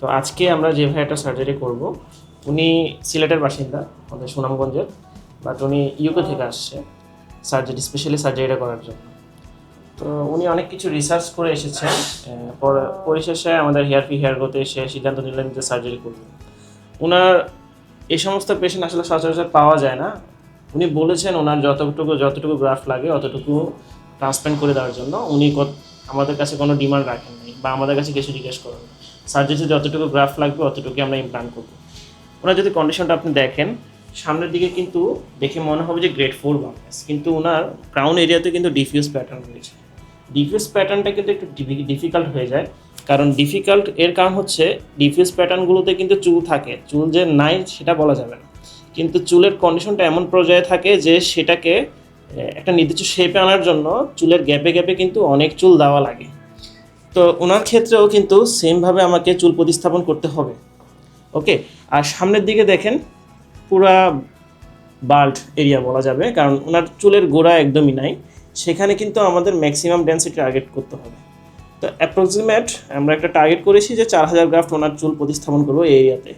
তো আজকে আমরা যে ভাইয়াটা সার্জারি করব, উনি সিলেটের বাসিন্দা আমাদের সুনামগঞ্জের বাট উনি ইউকে থেকে আসছে সার্জারি স্পেশালি সার্জারিটা করার জন্য। তো উনি অনেক কিছু রিসার্চ করে এসেছেন পর- পরিশেষে আমাদের হেয়ার ফি হেয়ার গ্রোতে এসে সিদ্ধান্ত নিলেন যে সার্জারি করবেন ওনার এই সমস্ত পেশেন্ট আসলে সচরাচর পাওয়া যায় না। উনি বলেছেন ওনার যতটুকু যতটুকু গ্রাফ লাগে, অতটুকু ট্রান্সপ্লান্ট করে দেওয়ার জন্য। উনি আমাদের কাছে কোনো ডিমান্ড রাখেন নাই বা আমাদের কাছে কিছু জিজ্ঞেস করেন। সার্জারিতে যতটুকু গ্রাফ লাগবে অতটুকু আমরা ইমপ্লান্ট করব। ওনার যদি কন্ডিশনটা আপনি দেখেন, সামনের দিকে কিন্তু দেখে মনে হবে যে গ্রেড ফোর বাংলাদেশ কিন্তু ওনার ক্রাউন এরিয়াতে কিন্তু ডিফিউজ প্যাটার্ন রয়েছে। ডিফিউজ প্যাটার্নটা কিন্তু একটু ডিফিকাল্ট হয়ে যায়, কারণ ডিফিকাল্ট এর কারণ হচ্ছে ডিফিউজ প্যাটার্নগুলোতে কিন্তু চুল থাকে। চুল যে নাই, সেটা বলা যাবে না। কিন্তু চুলের কন্ডিশনটা এমন পর্যায়ে থাকে যে সেটাকে একটা নির্দিষ্ট শেপে আনার জন্য চুলের গ্যাপে গ্যাপে কিন্তু অনেক চুল দেওয়া লাগে। তো ওনার ক্ষেত্রেও কিন্তু সেমভাবে আমাকে চুল প্রতিস্থাপন করতে হবে। ওকে আর সামনের দিকে দেখেন, পুরা বাল্ট এরিয়া বলা যাবে, কারণ ওনার চুলের গোড়া একদমই নাই। সেখানে কিন্তু আমাদের ম্যাক্সিমাম ডেন্সিটি টার্গেট করতে হবে। তো অ্যাপ্রক্সিমেট আমরা একটা টার্গেট করেছি যে চার হাজার গ্রাফট ওনার চুল প্রতিস্থাপন করব এই এরিয়াতে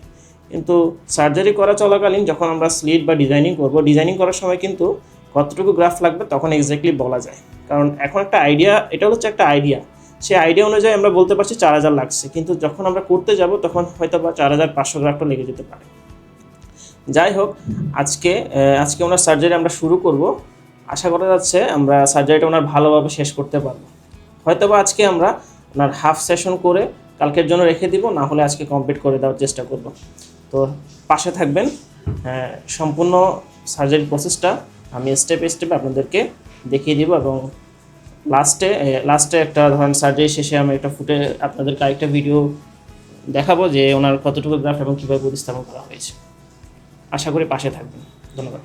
কিন্তু সার্জারি করা চলাকালীন যখন আমরা স্লিট বা ডিজাইনিং করব ডিজাইনিং করার সময় কিন্তু কতটুকু গ্রাফ লাগবে তখন এক্স্যাক্টলি বলা যায়। কারণ এখন একটা আইডিয়া এটা হচ্ছে একটা আইডিয়া সেই আইডিয়া অনুযায়ী আমরা বলতে পারছি চার হাজার লাগছে। কিন্তু যখন আমরা করতে যাব, তখন হয়তো বা চার হাজার পাঁচশো গ্রাফটা লেগে যেতে পারে। যাই হোক, আজকে আজকে ওনার সার্জারি আমরা শুরু করব। আশা করা যাচ্ছে আমরা সার্জারিটা ওনার ভালোভাবে শেষ করতে পারব। হয়তো বা আজকে আমরা ওনার হাফ সেশন করে কালকের জন্য রেখে দিব, না হলে আজকে কমপ্লিট করে দেওয়ার চেষ্টা করব। তো পাশে থাকবেন। সম্পূর্ণ সার্জারি প্রসেসটা আমি স্টেপ স্টেপ আপনাদেরকে দেখিয়ে দিব এবং লাস্টে লাস্টে একটা ধরেন সার্জারি শেষে আমি একটা ফুটে আপনাদেরকে আরেকটা ভিডিও দেখাবো যে ওনার কতটুকু গ্রাফ এবং কীভাবে প্রতিস্থাপন করা হয়েছে। আশা করি পাশে থাকবেন। ধন্যবাদ।